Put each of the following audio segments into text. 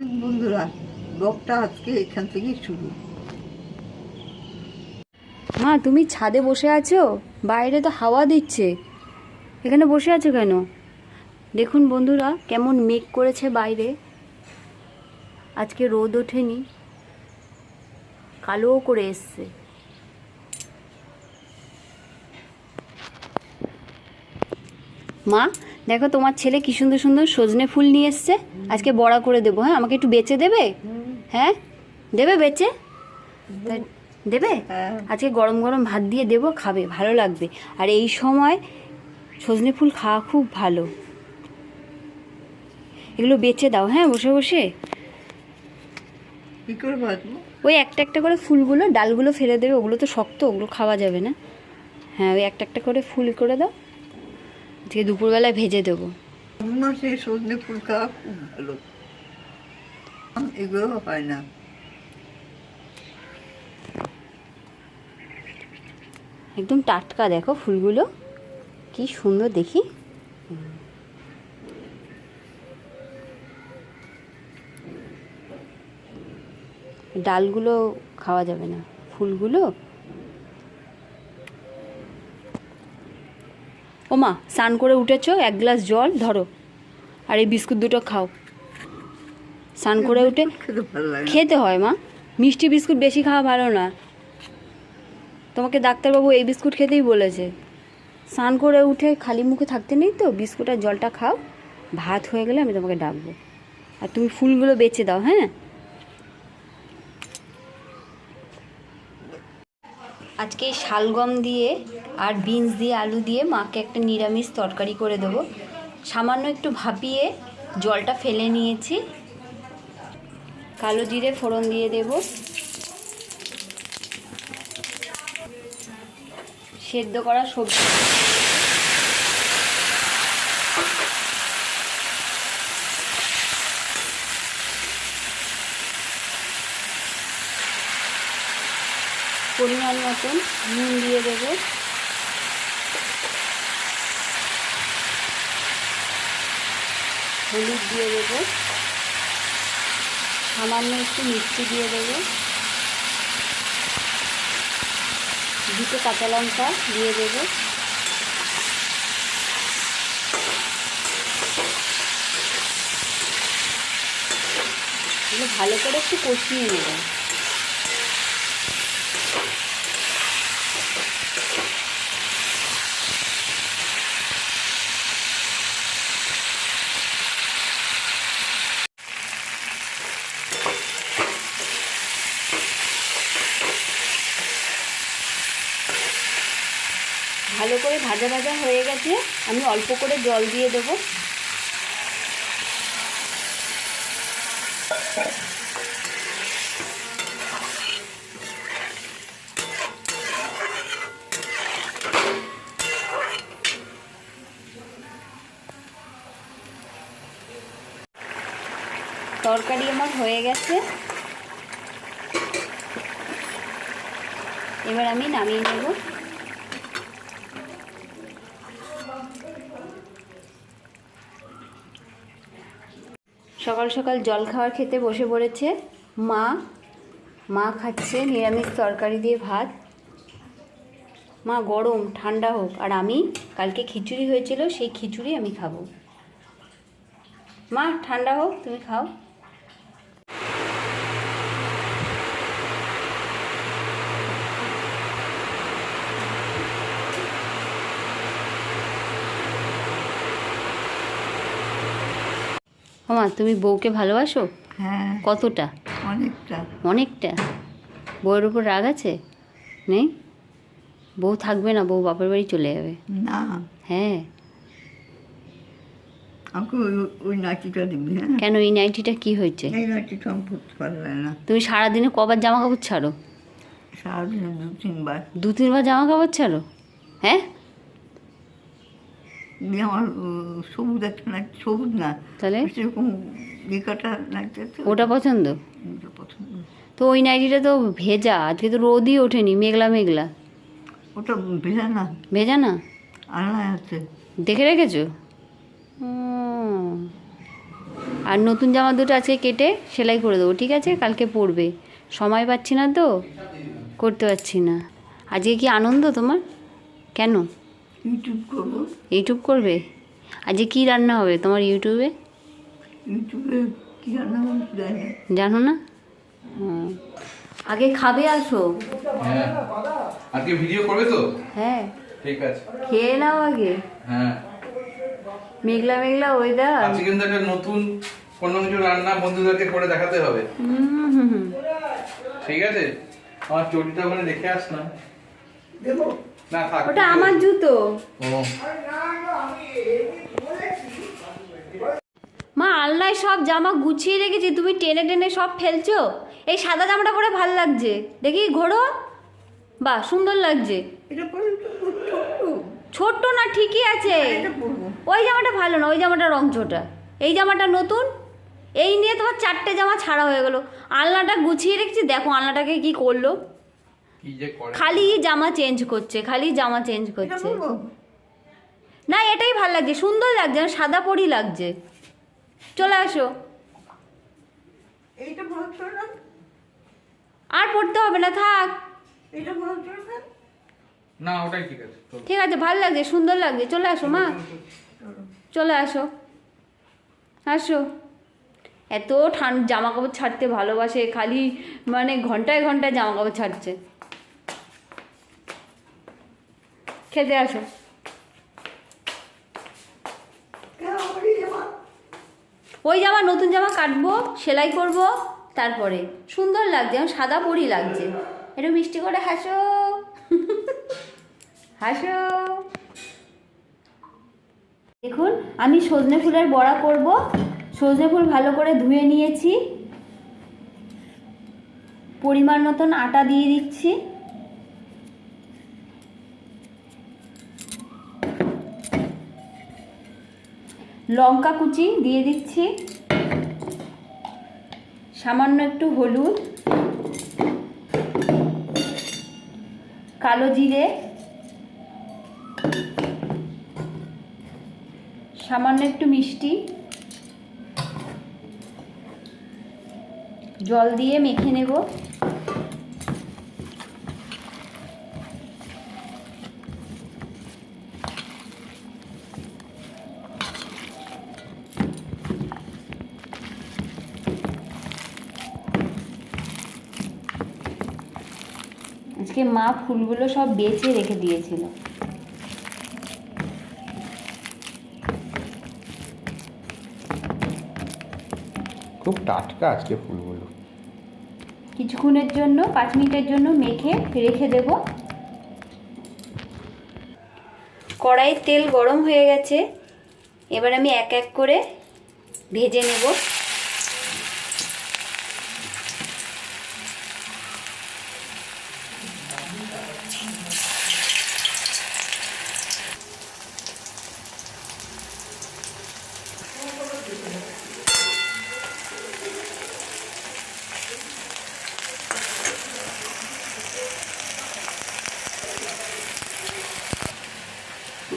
বন্ধুরা, ব্লগটা আজকে এখান শুরু। মা, তুমি ছাদে বসে আছো? বাইরে তো হাওয়া দিচ্ছে। এখানে বসে আছো কেন? দেখুন বন্ধুরা, কেমন মেঘ করেছে বাইরে। আজকে রোদ ওঠেনি। কালোও করে এসছে। মা, দেখো তোমার ছেলে কি সুন্দর সুন্দর সজনে ফুল নিয়ে এসছে। আজকে বড়া করে দেবো হ্যাঁ? আমাকে একটু বেচে দেবে? হ্যাঁ? দেবে বেচে? দেবে? হ্যাঁ। আজকে গরম গরম ভাত দিয়ে দেবো খাবে ভালো লাগবে। আর এই সময় সজনে ফুল খাওয়া খুব ভালো। এগুলো বেচে দাও হ্যাঁ? বসে বসে। ওই একটা একটা করে ফুলগুলো ডালগুলো ফেলে দেবে ওগুলো তো শক্ত ওগুলো খাওয়া যাবে না। হ্যাঁ ওই একটা একটা করে ফুল করে দাও। আজকে দুপুরবেলায় ভেজে দেবো। মাসে সজনে ফুল খাওয়া খুব ভালো। এগুলো হয় না। একদম টাটকা, দেখো ফুলগুলো। কি সুন্দর দেখি। ডালগুলো খাওয়া যাবে না। ফুলগুলো ও মা স্নান করে উঠেছো এক গ্লাস জল ধরো। আর এই বিস্কুট দুটো খাও। স্নান করে উঠে খেতে হয় মা। মিষ্টি বিস্কুট বেশি খাওয়া ভালো না। তোমাকে ডাক্তারবাবু এই বিস্কুট খেতেই বলেছে। স্নান করে উঠে খালি মুখে থাকতে নেই তো বিস্কুট আর জলটা খাও। ভাত হয়ে গেলে আমি তোমাকে ডাকবো। আর তুমি ফুলগুলো বেচে দাও হ্যাঁ? আজকে শালগম দিয়ে আর বিনস দিয়ে আলু দিয়ে মাকে একটা নিরামিষ তরকারি করে দেবো। সামান্য একটু ভাপিয়ে জলটা ফেলে নিয়েছি। কালো জিরে ফোড়ন দিয়ে দেব। সেদ্ধ করা সবজি পরিমাণ মতন নুন দিয়ে দেব। হলুদ দিয়ে দেব। সামান্য একটু মিষ্টি দিয়ে দেব। দুটো কাঁচা লঙ্কা দিয়ে দেব। ভালো করে একটু কষিয়ে নেব। ভালো করে ভাজা ভাজা হয়ে গেছে, আমি অল্প করে জল দিয়ে দেবো। তরকারি আমার হয়ে গেছে। এবার আমি নামিয়ে নেব। সকাল সকাল জল খাওয়ার খেতে বসে পড়েছে। মা মা খাচ্ছে নিরামিষ তরকারি দিয়ে ভাত। মা, গরম, ঠান্ডা হোক। আর আমি, কালকে খিচুড়ি হয়েছিল, সেই খিচুড়ি আমি খাব। মা, ঠান্ডা হোক, তুমি খাও। মা তুমি বউকে ভালোবাসো? হ্যাঁ। কতটা? অনেকটা। অনেকটা? বউয়ের উপর রাগ আছে? নেই? বউ থাকবে না বউ বাপের বাড়ি চলে যাবে। না। হ্যাঁ। আমাকে ওই দিবি হ্যাঁ? কেন এই নাইটিটা কি হয়েছে? এই নাচিটা আমি পড়তে পারবে না। তুমি সারাদিনে কবার জামা কাপড় ছাড়ো? সারাদিনে দু তিনবার। দু তিনবার জামা কাপড় ছাড়ো? হ্যাঁ? আমার সবুজ একটা নাচ সবুজ না তাহলে? সেরকম ওটা পছন্দ? পছন্দ। তো ওই নাইটিটা তো ভেজা আজকে তো রোদই ওঠেনি মেঘলা মেঘলা। ওটা ভেজা না। ভেজা না? আছে। দেখে রেখেছো? আর নতুন জামা দুটো আজকে কেটে সেলাই করে দেবো ঠিক আছে? কালকে পরবে। সময় পাচ্ছি না তো করতে পারছি না। আজকে কি আনন্দ তোমার? কেন? ইউটিউব করব। ইউটিউব করবে? আজকে কি রান্না হবে তোমার ইউটিউবে ইউটিউবে কী রান্না হবে জানো না। আগে খাবে আসো। হ্যাঁ। আজকে ভিডিও করবে তো? হ্যাঁ। ঠিক আছে। খেয়ে নাও আগে। হ্যাঁ। মেঘলা মেঘলা ওয়েদার আজকে কিন্তু একটা নতুন কোনো কিছু রান্না বন্ধুদেরকে করে দেখাতে হবে। ঠিক আছে? আমার চটিটা ওখানে রেখে আস না দেবো? না থাক ওটা আমার জুতো। ও। মা আলনায় সব জামা গুছিয়ে রেখেছি তুমি টেনে টেনে সব ফেলছো। এই সাদা জামাটা পরে ভালো লাগছে। দেখি ঘোরো বাহ সুন্দর লাগছে। এটা ছোট্ট। না ঠিকই আছে। ওই জামাটা ভালো না ওই জামাটা রং ছোটা। এই জামাটা নতুন? এই নিয়ে তোমার চারটে জামা ছাড়া হয়ে গেলো। আলনাটা গুছিয়ে রেখেছি দেখো আলনাটাকে কি করল। খালি জামা চেঞ্জ করছে খালি জামা চেঞ্জ করছে। না এটাই ভালো লাগছে সুন্দর লাগছে আমার সাদা পরি লাগছে। চলে আসো। এইটা ভাবছ না? আর পড়তে হবে না থাক। না? না ওটাই ঠিক আছে ঠিক আছে ভালো লাগছে সুন্দর লাগছে। চলে আসো মা। চলে আসো। আসো। এত ঠান্ডা জামা কাপড় ছাড়তে ভালোবাসে খালি মানে ঘন্টায় ঘন্টায় জামা কাপড় ছাড়ছে। খেতে আসো ওই জামা, নতুন জামা কাটবো, সেলাই করব, তারপরে। সুন্দর লাগছে, আমার সাদা পরি লাগছে। একটু মিষ্টি করে হাসো। হাসো। দেখুন, আমি সজনে ফুলের বড়া করব। সজনে ফুল ভালো করে ধুয়ে নিয়েছি। পরিমাণ মতন আটা দিয়ে দিচ্ছি। লঙ্কা কুচি দিয়ে দিচ্ছি। সামান্য একটু হলুদ। কালো জিরে। সামান্য একটু মিষ্টি। জল দিয়ে মেখে নেব। আজকে মা ফুলগুলো সব বেছে রেখে দিয়েছিল। খুব টাটকা আজকে ফুলগুলো। কিছুক্ষণের জন্য পাঁচ মিনিটের জন্য মেখে রেখে দেব। কড়াইয়ের তেল গরম হয়ে গেছে। এবার আমি এক এক করে ভেজে নেব।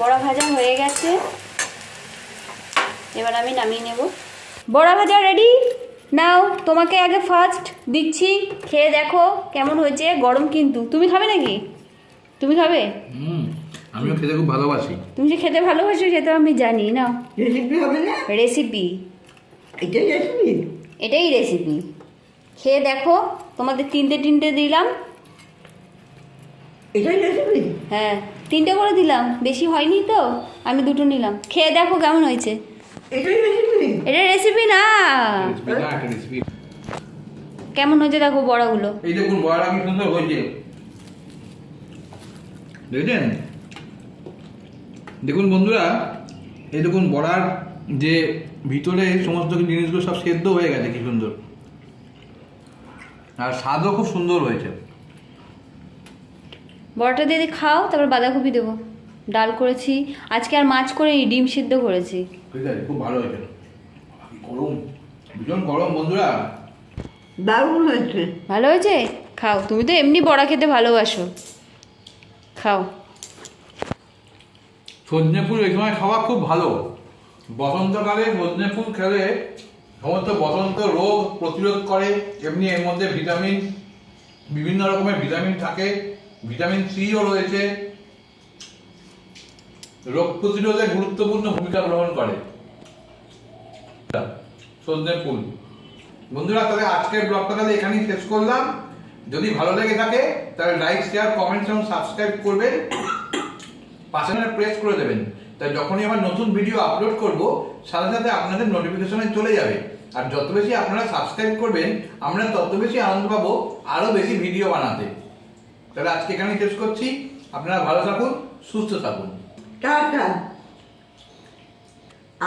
বড়া ভাজা হয়ে গেছে। এবার আমি নামিয়ে নেব। বড়া ভাজা রেডি নাও তোমাকে আগে ফার্স্ট দিচ্ছি। খেয়ে দেখো কেমন হয়েছে গরম কিন্তু। তুমি খাবে নাকি? তুমি খাবে? হুম আমিও খেতে খুব ভালোবাসি। তুমি যে খেতে ভালোবাসো সেটা আমি জানি। না রেসিপি হবে না? রেসিপি এটাই রেসিপি এটাই রেসিপি খেয়ে দেখো তোমাদের তিনটে তিনটে দিলাম। এটাই রেসিপি হ্যাঁ তিনটে করে দিলাম বেশি হয়নি তো আমি দুটো নিলাম। খেয়ে দেখো কেমন হয়েছে। এটাই রেসিপি এটা রেসিপি না। কেমন হয়েছে দেখো বড়াগুলো। এই দেখুন বড়া কি সুন্দর হয়েছে। দেখছেন? দেখুন বন্ধুরা এই দেখুন বড়ার যে ভিতরে সমস্ত জিনিসগুলো সব সেদ্ধ হয়ে গেছে কি সুন্দর। আর স্বাদও খুব সুন্দর হয়েছে। বড়াটা দিয়ে দিয়ে খাও তারপর বাঁধাকপি দেবো। ডাল করেছি। আজকে আর মাছ করে ডিম সিদ্ধ করেছি। খুব ভালো হয়েছে। গরম। ভীষণ গরম বন্ধুরা। দারুণ হয়েছে। ভালো হয়েছে? খাও। তুমি তো এমনি বড়া খেতে ভালোবাসো। খাও। সজনে ফুল এই সময় খাওয়া খুব ভালো। বসন্তকালে সজনে ফুল খেলে সমস্ত বসন্ত রোগ প্রতিরোধ করে। এমনি এর মধ্যে ভিটামিন বিভিন্ন রকমের ভিটামিন থাকে। ভিটামিন সিও রয়েছে। রোগ প্রতিরোধে গুরুত্বপূর্ণ ভূমিকা গ্রহণ করে। সজনে ফুল। বন্ধুরা, তাহলে আজকের ব্লগটা তাহলে এখানেই শেষ করলাম। যদি ভালো লেগে থাকে, তাহলে লাইক শেয়ার কমেন্টস এবং সাবস্ক্রাইব করবেন। পাশে প্রেস করে দেবেন। তাই যখনই আবার নতুন ভিডিও আপলোড করব, সাথে সাথে আপনাদের নোটিফিকেশনে চলে যাবে। আর যত বেশি আপনারা সাবস্ক্রাইব করবেন, আমরা তত বেশি আনন্দ পাবো আরও বেশি ভিডিও বানাতে। তাহলে আজকে এখানে শেষ করছি। আপনারা ভালো থাকুন, সুস্থ থাকুন। টাটা।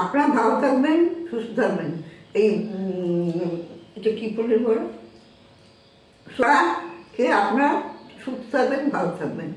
আপনারা ভালো থাকবেন, সুস্থ থাকবেন। এই এটা কি বলে? বলো কে আপনারা সুস্থ থাকবেন, ভালো থাকবেন।